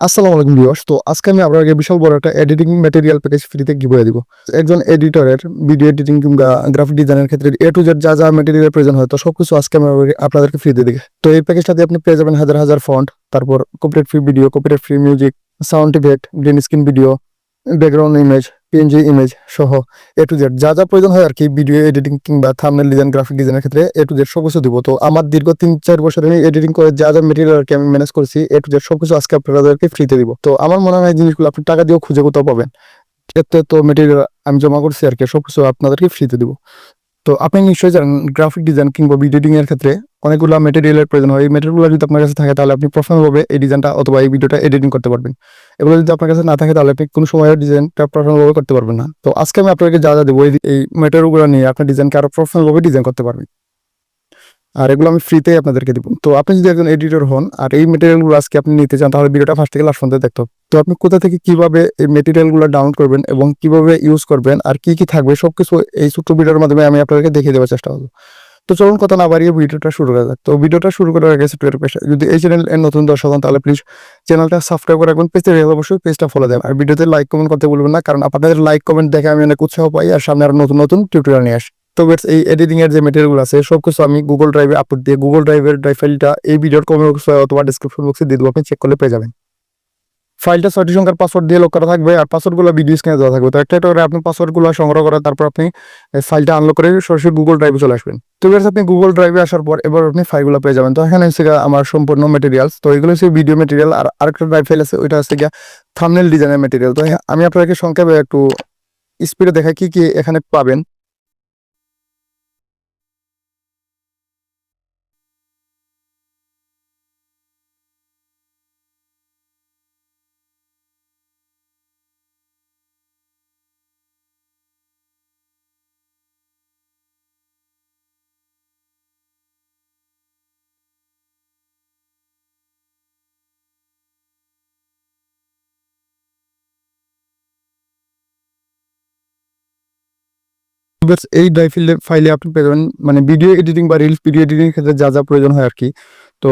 আসসালামু আলাইকুম ভিউয়ার্স। তো আজকে আমি আপনাকে বিশাল বড় একটা এডিটিং ম্যাটেরিয়াল প্যাকেজ ফ্রিতে গিভওয়ে দিব। একজন এডিটরের ভিডিও এডিটিং কিংবা গ্রাফিক ডিজাইনের ক্ষেত্রে এ টু জেড যা যা ম্যাটেরিয়াল প্রয়োজন হয়, তো সবকিছু আজকে আমি আপনাদেরকে- ফ্রিতে দিকে তো এই প্যাকেজটাতে আপনি পেয়ে যাবেন হাজার হাজার ফন্ট তারপর copyright free video copyright free music sound effect green screen video background image PNG image সহ এ টু জেড যা যা প্রয়োজন হয় আর কি ভিডিও এডিটিং কিংবা থামনেল ডিজাইন গ্রাফিক ডিজাইনের ক্ষেত্রে এ টু জেড সবকিছু দিব। তো আমার দীর্ঘ তিন চার বছর আমি এডিটিং করে যা যা মেটেরিয়াল আর কি আমি ম্যানেজ করছি এ টু জেড সবকিছু আজকে আপনাদেরকে ফ্রিতে দিব। তো আমার মনে হয় জিনিসগুলো আপনি টাকা দিয়েও খুঁজে কোথাও পাবেন। এতে তো মেটেরিয়াল আমি জমা করছি আর কি, সবকিছু আপনাদেরকে ফ্রিতে দিব। তো আপনি নিশ্চয়ই জানেন গ্রাফিক ডিজাইন কিংবা ভিডিও এডিটিং এর ক্ষেত্রে অনেকগুলো মেটেরিয়ালের প্রয়োজন হয়। এই মেটেরিয়ালগুলো যদি আপনার কাছে থাকে, তাহলে আপনি প্রফেশনালভাবে এই ডিজাইনটা অথবা এই ভিডিওটা এডিটিং করতে পারবেন। এগুলো যদি আপনার কাছে না থাকে, তাহলে আপনি কোনো সময় ডিজাইনটা প্রফেশনালভাবে করতে পারবেন না। তো আজকে আমি আপনাকে যা যা দেবো, এই মেটেরিয়ালগুলো নিয়ে আপনার ডিজাইনকে আরও প্রফেশনালভাবে ডিজাইন করতে পারবেন। আর এগুলো আমি ফ্রিতে আপনাদেরকে দিব। তো আপনি যদি একজন এডিটর হন, আর এই মেটেরিয়ালগুলো আজকে আপনি নিতে চান, তাহলে ভিডিওটা ফার্স্ট থেকে লাস্ট পর্যন্ত দেখতে হবে। তো আপনি কোথা থেকে কীভাবে এই মেটেরিয়ালগুলো ডাউনলোড করবেন এবং কীভাবে ইউজ করবেন, আর কি কি থাকবে, সবকিছু এই ছোট্ট ভিডিওর মাধ্যমে আমি আপনাদেরকে দেখিয়ে দেওয়ার চেষ্টা করব। তো চলুন কথা না বাড়িয়ে ভিডিওটা শুরু করা যাক। তো ভিডিওটা শুরু করার আগে একটা পেশা যদি এই চ্যানেল নতুন দর্শক হন, তাহলে প্লিজ চ্যানেলটা সাবস্ক্রাইব করে রাখবেন পেজটা রেখে অবশ্যই পেজটা ফলো দেবেন। আর ভিডিওতে লাইক কমেন্ট করতে বলবেন না, কারণ আপনাদের লাইক কমেন্ট দেখে আমি অনেক উৎসাহ পাই, আর সামনে আরও নতুন নতুন টিউটোরিয়াল নিয়ে আসি। তো এই এডিটিং এর যে মেটেরিয়ালগুলো আছে, সবকিছু আমি গুগল ড্রাইভে আপলোড দিয়ে গুগল ড্রাইভের ড্রাইভ ফাইলটা এই ভিডিওর কমেন্ট বক্সে অথবা ডিসক্রিপশন বক্সে দিয়ে দেবো, আপনি চেক করলে পেয়ে যাবেন। ফাইলটা ছয়টি সংখ্যার পাসওয়ার্ড দিয়ে লক করা থাকবে আর পাসওয়ার্ডগুলো ভিডিও স্ক্রিনে দেওয়া থাকবে। তো একটা একটা করে আপনি পাসওয়ার্ডগুলো সংগ্রহ করে তারপর আপনি ফাইলটা আনলক করে সরাসরি গুগল ড্রাইভে চলে আসবেন। তো এবার আপনি গুগল ড্রাইভে আসার পর এবার আপনি ফাইলগুলো পেয়ে যাবেন। তো এখানে হচ্ছে আমার সম্পূর্ণ মেটেরিয়ালস তো এগুলো হচ্ছে ভিডিও মেটেরিয়াল আর আরেকটা ড্রাইভ ফাইল আছে, ওইটা হচ্ছে গিয়ে থামনেল ডিজাইনের মেটেরিয়াল তো আমি আপনাকে সংক্ষেপে একটু স্পিডে দেখাই কি কি এখানে পাবেন। এই ড্রাইভ ফাইলে আপনি পেয়ে যাবেন মানে ভিডিও এডিটিং বা রিলস ভিডিও এডিটিং ক্ষেত্রে যা যা প্রয়োজন হয় আর কি তো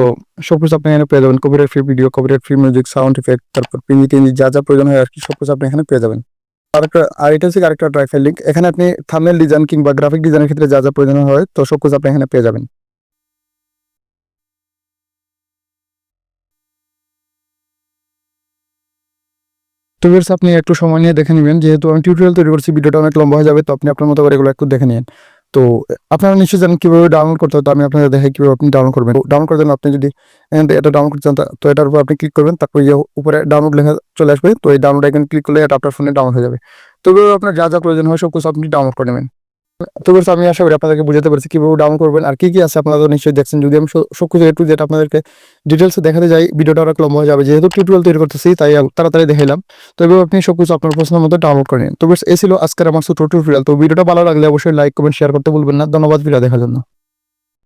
সবকিছু আপনি এখানে পেয়ে যাবেন copyright free video copyright free music sound effect তারপর পিঞ্জি টিঞ্জি যা যা প্রয়োজন হয় আর কি সবকিছু আপনি এখানে পেয়ে যাবেন। আরেকটা আর এটা হচ্ছে আরেকটা ড্রাইভ ফাইল লিঙ্ক এখানে আপনি থামনেল ডিজাইন কিংবা গ্রাফিক ডিজাইনের ক্ষেত্রে যা যা প্রয়োজন হয়, তো সবকিছু আপনি এখানে পেয়ে যাবেন। তো ভিউয়ার্স আপনি একটু সময় নিয়ে দেখে নেবেন। যেহেতু আমি টিউটোরিয়াল তৈরি করছি, ভিডিওটা অনেক লম্বা হয়ে যাবে, তো আপনি আপনার মতো করে এগুলো একটু দেখে নিন। তো, আপনারা নিশ্চয়ই জানেন কীভাবে ডাউনলোড করতে হয়, তো আমি আপনাদের দেখে কীভাবে আপনি ডাউনলোড করবেন। ডাউনলোড করে দেন আপনি যদি এটা ডাউনলোড করতে চান, তো এটার উপর আপনি ক্লিক করবেন, তারপর ইয়ে উপরে ডাউনলোড লেখা চলে আসবে, তো এই ডাউনলোড আইকন ক্লিক করলে এটা আপনার ফোনে ডাউনলোড হয়ে যাবে। তবে আপনার যা যা প্রয়োজন হয় সব কিছু আপনি ডাউনলোড করে নেবেন। তো আমি আশা করি আপনাদেরকে বুঝাতে পারছি, কীভাবে ডাউন করবেন আর কি কি আছে আপনারা নিশ্চয়ই দেখছেন। যদি আমি সব- সবকিছু একটু যেটা আপনাদেরকে ডিটেলস দেখাতে যাই, ভিডিওটা অনেক লম্বা হয়ে যাবে। যেহেতু টিউটোরিয়াল তৈরি করতেছি, তাই তাড়াতাড়ি দেখাইলাম। তো এভাবে আপনি সবকিছু আপনার পছন্দ মতো ডাউনলোড করে নিন। তো এই ছিল আজকের আমার ছোট টিউটোরিয়াল তো ভিডিওটা ভালো লাগলে অবশ্যই লাইক কমেন্ট শেয়ার করতে বলবেন না। ধন্যবাদ, ভিডিও দেখার জন্য।